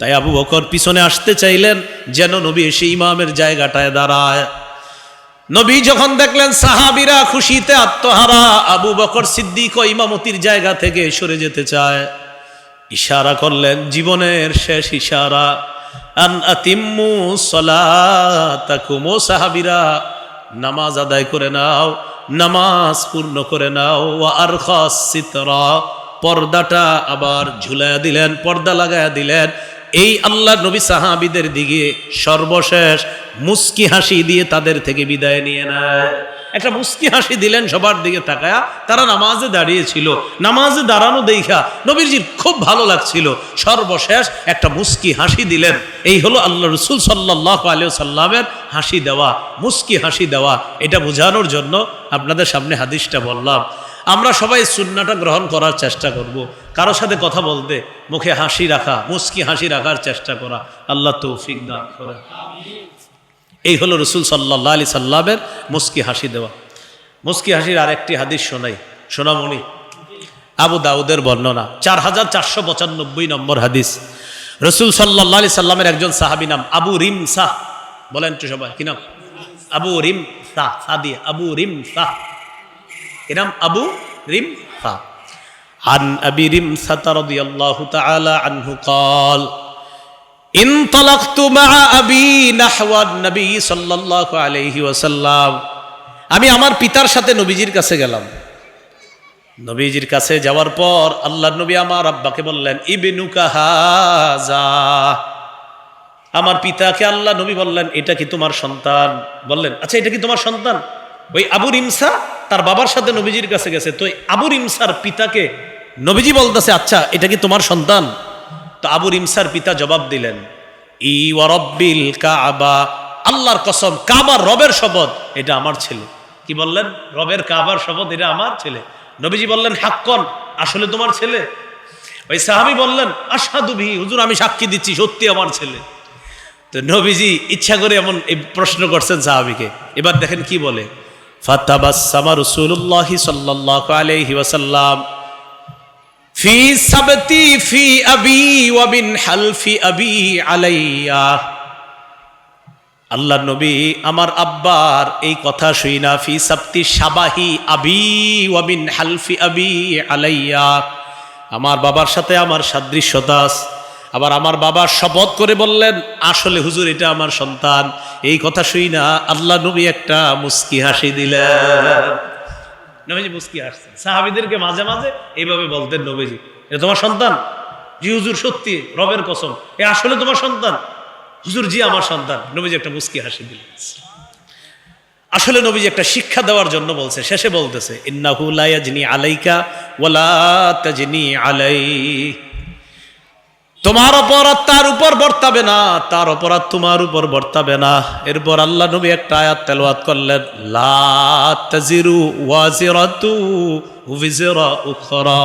তাই আবু বকর পিছনে আসতে চাইলেন, যেন নবী এসে ইমামের জায়গাটায় দাঁড়ায়। নবী যখন দেখলেন সাহাবিরা খুশিতে আত্মহারা, আবু বকর সিদ্দিক ও ইমামতির জায়গা থেকে সরে যেতে চায়। ইশারা করলেন, জীবনের শেষ ইশারা, আন আতিম্মু ও সাহাবিরা, নামাজ আদায় করে নাও, নামাজ পূর্ণ করে নাও সিতরা। পর্দাটা আবার ঝুলাইয়া দিলেন, পর্দা লাগায়া দিলেন এই আল্লাহ নবী সাহাবিদের দিকে সর্বশেষ মুস্কি হাসি দিয়ে তাদের থেকে বিদায় নিয়ে নেয়। একটা মুস্কি হাসি দিলেন, সবার দিকে তাকায়া তারা নামাজে দাঁড়িয়েছিল। নামাজে দাঁড়ানো দেখা নবীরজির খুব ভালো লাগছিল। সর্বশেষ একটা মুস্কি হাসি দিলেন। এই হলো আল্লাহ রসুল সাল্লাহ আলিয়া সাল্লামের হাসি দেওয়া, মুস্কি হাসি দেওয়া। এটা বোঝানোর জন্য আপনাদের সামনে হাদিসটা বললাম। আমরা সবাই সুন্নাটা গ্রহণ করার চেষ্টা করব। কারও সাথে কথা বলতে মুখে হাসি রাখা মুস্কি হাসি রাখার চেষ্টা করা আল্লাহ তৌফিক দান করে। এই হলো রসুল সাল্লাহ আলি সাল্লামের মুস্কি হাসি দেওয়া। মুস্কি হাসির আরেকটি হাদিস শোনাই, সোনামণি, আবু দাউদের বর্ণনা, চার হাজার চারশো পঁচানব্বই নম্বর হাদিস। রসুল সাল্লাহ আলি সাল্লামের একজন সাহাবি নাম আবু রিম সাহ বলেন তো সবাই, কি নাম? আবু রিম সাহ সাদিয়া, আবু রিম সাহ কি নাম আবু রিম সাহ عن أبي رمثة رضي الله تعالى عنه قال انطلقت مع أبي نحو النبي صلى الله عليه وسلم আমি আমার পিতার সাথে নবীজির কাছে গেলাম নবীজির কাছে যাওয়ার পর আল্লাহ নবী আমার আব্বাকে বললেন ইবেনুকা হাজা আমার পিতাকে আল্লাহ নবী বললেন এটা কি তোমার সন্তান বললেন আচ্ছা এটা কি তোমার সন্তান ওই আবু রিমসা তার বাবার সাথে নবীজির কাছে গেছে। তো আবু রিমসার পিতাকে নবীজি বলতেছে আচ্ছা এটা কি তোমার সন্তান? তো আবুর ইমসার পিতা জবাব দিলেন, ই ওয়ারব্বিল কাবা। আল্লাহর কসম, কাবার রবের শপথ, এটা আমার ছেলে। কি বললেন? রবের কাবার শপথ, এটা আমার ছেলে। নবীজি বললেন, হাক্কন, আসলে তোমার ছেলে? ওই সাহাবি বললেন আসাদু ভি হুজুর, আমি সাক্ষী দিচ্ছি, সত্যি আমার ছেলে। তো নবীজি ইচ্ছা করে এমন এই প্রশ্ন করছেন সাহাবিকে। এবার দেখেন কি বলে। ফাতাবাসামা রাসূলুল্লাহ সাল্লাল্লাহু আলাইহি ওয়াসাল্লাম, ফি সাবতি ফি আবি ওয়া বিন হালফি আবি আলাইয়া আল্লাহ নবী, আমার আব্বার এই কথা শুই না, ফি সাবতি সাবাহি আবি ওয়া বিন হালফি আবি আলাইয়া আমার বাবার সাথে আমার সাদৃশ্যতা আছে। আবার আমার বাবা শপথ করে বললেন, আসলে হুজুর, এটা আমার সন্তান। এই কথা শুই না, আল্লাহ নবী একটা মুস্কি হাসি দিলেন। নবীজি মুস্কি হাসছেন। সাহাবিদেরকে মাঝে মাঝে এইভাবে বলতেন নবীজি, এটা তোমার সন্তান? জি হুজুর, সত্যি, রবের কসম। এ, আসলে তোমার সন্তান? হুজুর, জি, আমার সন্তান। নবীজি একটা মুস্কি হাসি দিলেন। আসলে নবীজি একটা শিক্ষা দেওয়ার জন্য বলছে, শেষে বলতেছে, ইন্নাহু ইয়াজনি আলাইকা ওয়ালা তাজনি আলাই তোমার অপরাধ তার উপর বর্তাবে না, তার অপরাধ তোমার উপর বর্তাবে না। এরপর আল্লাহ নবী একটা আয়াত তেলওয়াত করলেন, লা তাজিরু ওয়াজিরাতু উখরা।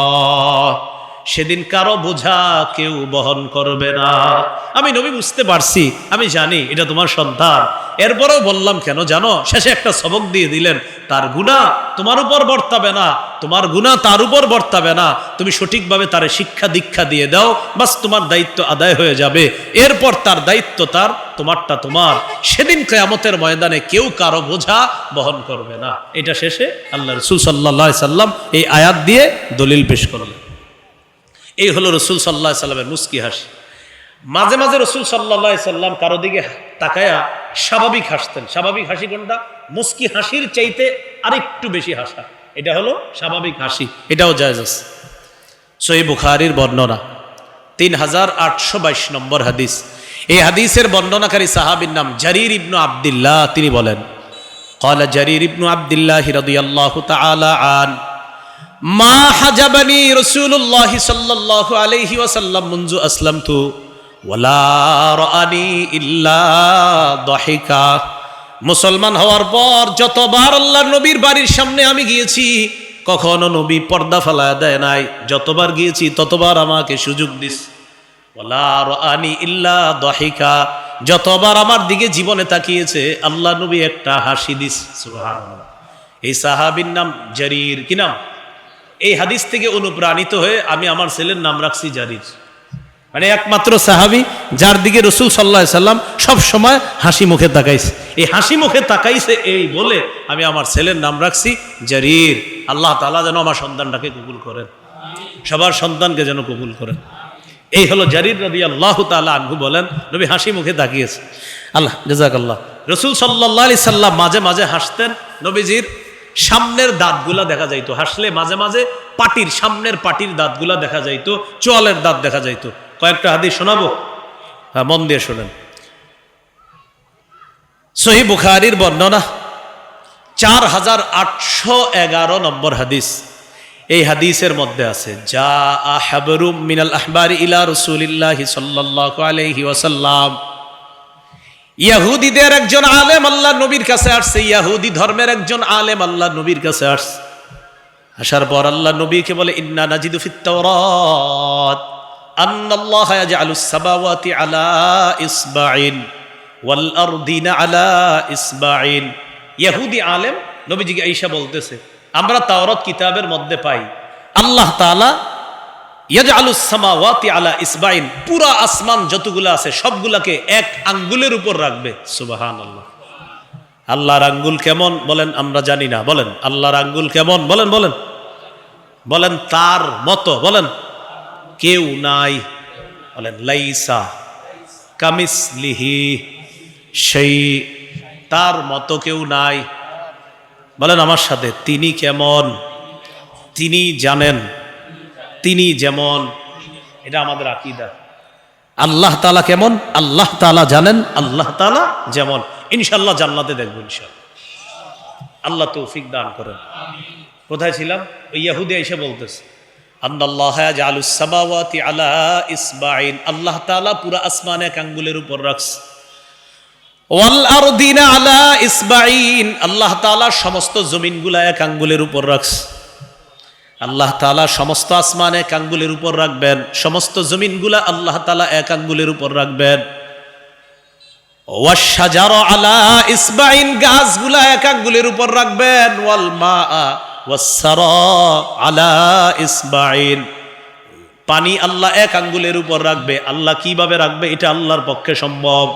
সেদিন কারও বোঝা কেউ বহন করবে না। আমি নবী বুঝতে পারছি, আমি জানি এটা তোমার সন্তান। এরপরেও বললাম, কেন জানো? শেষে একটা সবক দিয়ে দিলেন, তার গুণা তোমার উপর বর্তাবে না, তোমার গুণা তার উপর বর্তাবে না। তুমি সঠিকভাবে তার শিক্ষা দীক্ষা দিয়ে দাও, বাস তোমার দায়িত্ব আদায় হয়ে যাবে। এরপর তার দায়িত্ব তার, তোমারটা তোমার। সেদিন কেয়ামতের ময়দানে কেউ কারও বোঝা বহন করবে না। এটা শেষে আল্লাহ রসুল সাল্লাহ সাল্লাম এই আয়াত দিয়ে দলিল পেশ করলেন। এই হলো রসুল সাল্লাহ সাল্লামের মুস্কি হাসি মাঝে মাঝে রসুল সাল্লাহ সাল্লাম কারো দিকে তাকায়া স্বাভাবিক হাসতেন স্বাভাবিক হাসি কোনটা মুস্কি হাসির চাইতে আরেকটু বেশি হাসা এটা হলো স্বাভাবিক হাসি এটাও জায়জ আছে সই বুখারির বর্ণনা তিন হাজার আটশো বাইশ নম্বর হাদিস এই হাদিসের বর্ণনাকারী সাহাবির নাম জারির ইবনু আবদুল্লাহ তিনি বলেন قال جرير بن عبد الله رضي الله تعالى عنه মা হাজাবানি রসুল্লাহ সাল্লাহ আলহি ওয়াসাল্লাম, মুঞ্জু আসলাম তু। মুসলমান হওয়ার পর যতবার আল্লাহ নবীর বাড়ির সামনে আমি গিয়েছি, কখনো নবী পর্দা ফেলায় দেয় নাই। যতবার গিয়েছি, ততবার আমাকে সুযোগ দিস। রানি ইল্লা দহিকা। যতবার আমার দিকে জীবনে তাকিয়েছে, আল্লাহ নবী একটা হাসি দিস। এই সাহাবির নাম জারির। কি নাম? এই হাদিস থেকে অনুপ্রাণিত হয়ে আমি আমার ছেলের নাম রাখছি জারির। মানে একমাত্র সাহাবি যার দিকে রসুল সাল্লাহ সাল্লাম সব সময় হাসি মুখে তাকাইছে। এই হাসি মুখে তাকাইছে এই বলে আমি আমার ছেলের নাম রাখছি জারির। আল্লাহ তালা যেন আমার সন্তানটাকে কবুল করেন। সবার সন্তানকে যেন কবুল করেন। এই হলো জারির রবি আল্লাহ তালা আনহু বলেন, নবী হাসি মুখে তাকিয়েছে। আল্লাহ জাজাক আল্লাহ রসুল সাল্লাহ আলি সাল্লাম মাঝে মাঝে হাসতেন নবীজির সামনের দাঁতগুলা দেখা যাইতো। হাসলে মাঝে মাঝে পাটির, সামনের পাটির দাঁতগুলা দেখা যাইতো, চোয়ালের দাঁত দেখা যাইতো। কয়েকটা হাদিস শোনাবো? হ্যাঁ মন দিয়ে শোনেন। সহি বুখারির বর্ণনা, চার হাজার আটশো এগারো নম্বর হাদিস। এই হাদিসের মধ্যে আছে যা আহাবরুম মিনাল আহবার ইলা রসুলিল্লাহ সাল্লাল্লাহু আলাইহি ওয়াসাল্লাম। ইয়াহুদিদের একজন আলেম আল্লাহ নবীর কাছে আসছে, ইয়াহুদি ধর্মের একজন আলেম আল্লাহ নবীর কাছে আসছে। আসার পর আল্লাহ নবীকে বলে, ইন্না নাজিদু ফিত তাওরাত, আন্নাল্লাহ ইয়াজআলুস সামাওয়াতি আলা ইসবাইন ওয়াল আরদিনা আলা ইসবাইন ইহুদি আলেম নবীজিকে ঈশা বলতেছে, আমরা তাওরাত কিতাবের মধ্যে পাই। আল্লাহ তাআলা ইয়াজআলুস সামাওয়াতি আলা ইসবাইন পুরা আসমান যতগুলো আছে সবগুলাকে এক আঙ্গুলের উপর রাখবে। সুবহানাল্লাহ। আল্লাহর আঙ্গুল কেমন? বলেন, আমরা জানি না। বলেন, আল্লাহর আঙ্গুল কেমন? বলেন বলেন। বলেন, তার মতো। বলেন, কেউ নাই। বলেন, লাইসা কামিসলিহি সেই, তার মতো কেউ নাই। বলেন, আমার সাথে তিনি কেমন? তিনি জানেন। তিনি যেমন, এটা আমাদের আকিদা। আল্লাহ তালা কেমন? আল্লাহ তালা জানেন, আল্লাহ তালা যেমন। ইনশাল্লাহ জান্নাতে দেখব ইনশাল্লাহ আল্লাহ তৌফিক দান করেন। কোথায় ছিলাম? ওই ইয়াহুদি এসে বলতেছে আল্লাহ তাআলা পুরা আসমান আঙ্গুলের উপর রাখছে। আল্লাহ তাআলা সমস্ত জমিনগুলা এক আঙ্গুলের উপর রাখছে। আল্লাহ তালা সমস্ত আসমান এক আঙ্গুলের উপর রাখবেন, সমস্ত জমিনগুলা আল্লাহ তাআলা এক আঙ্গুলের উপর রাখবেন। ওয়াশাজার আলা ইসবাইন, গাছগুলা এক আঙ্গুলের উপর রাখবেন। ওয়াল মা ওয়াসারা আলা ইসবাইন। পানি আল্লাহ এক আঙ্গুলের উপর রাখবে। আল্লাহ কীভাবে রাখবে? এটা আল্লাহর পক্ষে সম্ভব।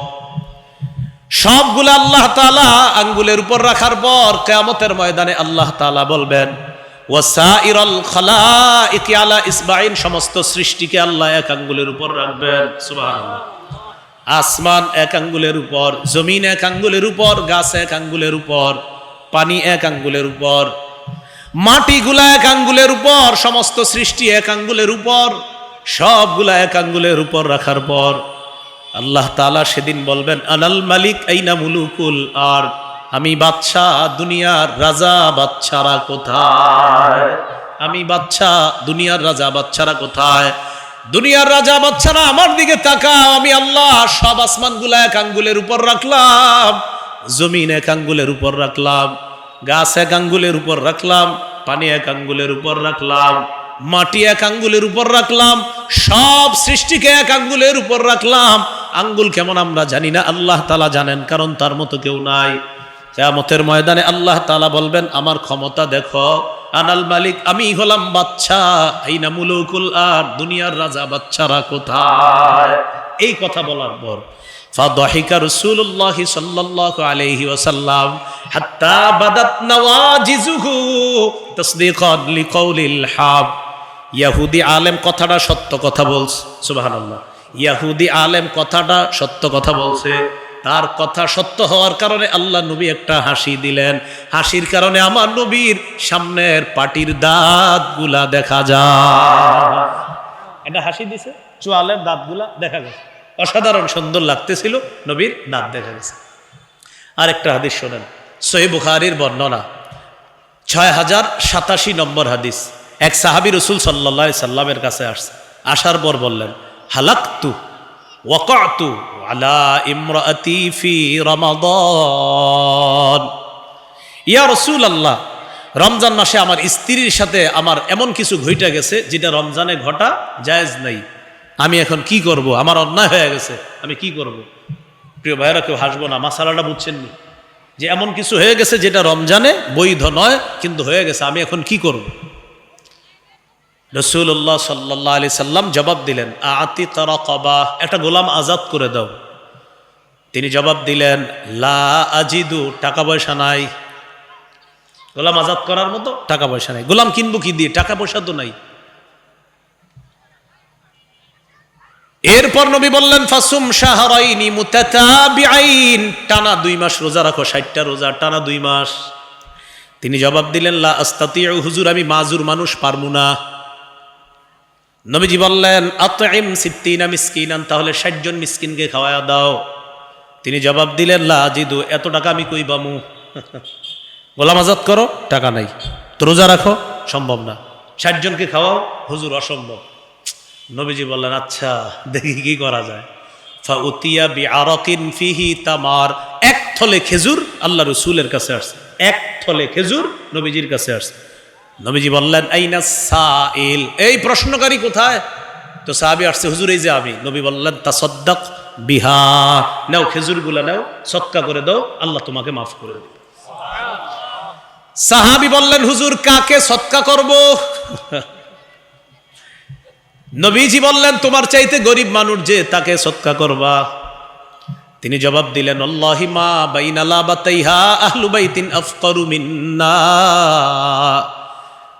সবগুলো আল্লাহ তালা আঙ্গুলের উপর রাখার পর কেয়ামতের ময়দানে আল্লাহ তালা বলবেন ওয়াসাইরাল খালাইকি আলা ইসবাইন সমস্ত সৃষ্টিকে আল্লাহ এক আঙ্গুলের উপর রাখবেন। আসমান এক আঙ্গুলের উপর, জমিন এক আঙ্গুলের উপর, গাছ এক আঙ্গুলের উপর, পানি এক আঙ্গুলের উপর, মাটিগুলা এক আঙ্গুলের উপর, সমস্ত সৃষ্টি এক আঙ্গুলের উপর, সবগুলা এক আঙ্গুলের উপর রাখার পর আল্লাহ তালা সেদিন বলবেন আনাল মালিক আইনা মুলুকুল আর আমি বাদশাহ দুনিয়ার রাজা বাচ্চারা কোথায়? আমি বাচ্চা, দুনিয়ার রাজা বাচ্চারা কোথায়? দুনিয়ার রাজা বাচ্চারা আমার দিকে তাকাও, আমি আল্লাহ সব আসমানগুলা এক আঙ্গুলের উপর রাখলাম, জমিন এক আঙ্গুলের উপর রাখলাম, গাছ এক আঙ্গুলের উপর রাখলাম, পানি এক আঙ্গুলের উপর রাখলাম, মাটি এক আঙ্গুলের উপর রাখলাম, সব সৃষ্টিকে এক আঙ্গুলের উপর রাখলাম। আঙ্গুল কেমন আমরা জানি না, আল্লাহ তালা জানেন, কারণ তার মতো কেউ নাই। কেয়ামতের ময়দানে আল্লাহ তালা বলবেন, আমার ক্ষমতা দেখো। আনাল মালিক, আমি হলাম বাচ্চা এই না মুলুকুল আর দুনিয়ার রাজা বাচ্চারা কোথায়? এই কথা বলার পর আলাইহি আলেম কথাটা সত্য কথা বলছে আলেম কথাটা সত্য কথা বলছে। তার কথা সত্য হওয়ার কারণে আল্লাহ নবী একটা হাসি দিলেন। হাসির কারণে আমার নবীর সামনের পাটির দাঁতগুলা দেখা যায়। এটা হাসি দিছে? চোয়ালের দাঁতগুলা দেখা গেছে। অসাধারণ সুন্দর লাগতেছিল, নবীর দাঁত দেখা গেছে। আরেকটা হাদিস শোনেন সহি বুখারির বর্ণনা। ছয় হাজার সাতাশি নম্বর হাদিস। এক সাহাবি রসুল সাল্লা সাল্লামের কাছে আসছে। আসার পর বললেন, হালাক্তু ওয়াকাতু আলা ইমরাতি ফি রমাদান। ইয়া রসুল আল্লাহ রমজান মাসে আমার স্ত্রীর সাথে আমার এমন কিছু ঘইটা গেছে যেটা রমজানে ঘটা জায়েজ নাই। আমি এখন কি করব? আমার অন্যায় হয়ে গেছে, আমি কি করব? প্রিয় ভাইয়েরা, কেউ হাসবো না, মাসালাটা বুঝছেন যে এমন কিছু হয়ে গেছে যেটা রমজানে বৈধ নয়, কিন্তু হয়ে গেছে, আমি এখন কি করব? রসুল্লাহ সাল্লাহ আলি সাল্লাম জবাব দিলেন আতি তারা কবা একটা গোলাম আজাদ করে দাও। তিনি জবাব দিলেন, লা আজিদু টাকা পয়সা নাই। গোলাম আজাদ করার মতো টাকা পয়সা নাই। গোলাম কিনবো কি দিয়ে? টাকা পয়সা তো নাই। এরপর নবী বললেন, ফাসুম শাহরাইনি মুতাতাবিআইন টানা দুই মাস রোজা রাখো, ষাটটা রোজা, টানা দুই মাস। তিনি জবাব দিলেন, লা আস্তাতিউ, হুজুর, আমি মাজুর মানুষ পারমু না। নবীজি বললেন আতইম সিত্তিনা মিসকিনান, তাহলে ষাট জন মিসকিনকে খাওয়ায়া দাও। তিনি জবাব দিলেন, লা জিদু এত টাকা আমি কই বামু গোলাম আজাদ করো, টাকা নাই। তো রোজা রাখো, সম্ভব না। ষাট জনকে খাওয়াও, হুজুর অসম্ভব। নবীজি বললেন আচ্ছা দেখি কি করা যায়। ফিহি তামার, এক থলে খেজুর আল্লাহ রসুলের কাছে আসছে। এক থলে খেজুর নবীজির কাছে আসছে। নবীজি বললেন, এই আইনা সাইল? এই প্রশ্নকারী কোথায়? তো সাহাবি আসছে, হুজুর, এই যে আমি। নবী বললেন তা সদ্দাক বিহা। নাও খেজুরগুলা নাও, সৎকা করে দাও, আল্লাহ তোমাকে মাফ করে দেবে। সাহাবি বললেন, হুজুর, কাকে সৎকা করব? নবীজি বললেন, তোমার চাইতে গরিব মানুষ যে তাকে সৎকা করবা? তিনি জবাব দিলেন, আল্লাহি মা বাইনালা বাতাইহা আহলু বাইতিন আফকারু মিন্না।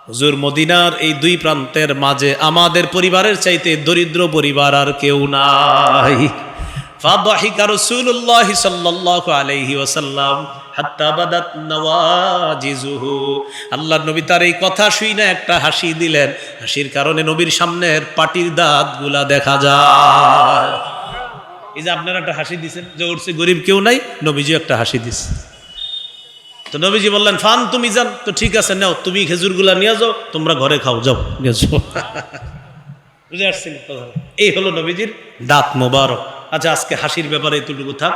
হুজুর, মদিনার এই দুই প্রান্তের মাঝে আমাদের পরিবারের চাইতে দরিদ্র পরিবার আর কেউ নাই। ফাদাহিকা রাসূলুল্লাহ সাল্লাল্লাহু আলাইহি ওয়াসাল্লাম, হাত্তা বাদাত নওয়াজিজুহু। আল্লাহর নবী তার এই কথা শুই না একটা হাসি দিলেন। হাসির কারণে নবীর সামনের পাটির দাঁতগুলা দেখা যায়। এই যে আপনারা একটা হাসি দিছেন, যে উঠছে, গরিব কেউ নাই নবীজি একটা হাসি দিছে। তো নবীজি বললেন, ফান তুমি যান। তো ঠিক আছে, নাও, তুমি খেজুরগুলা নিয়ে যাও, তোমরা ঘরে খাও, যাও, নিয়ে যাও। বুঝে আসছেন এই হলো নবীজির দাঁত মোবারক। আচ্ছা আজকে হাসির ব্যাপারে এতটুকু থাক।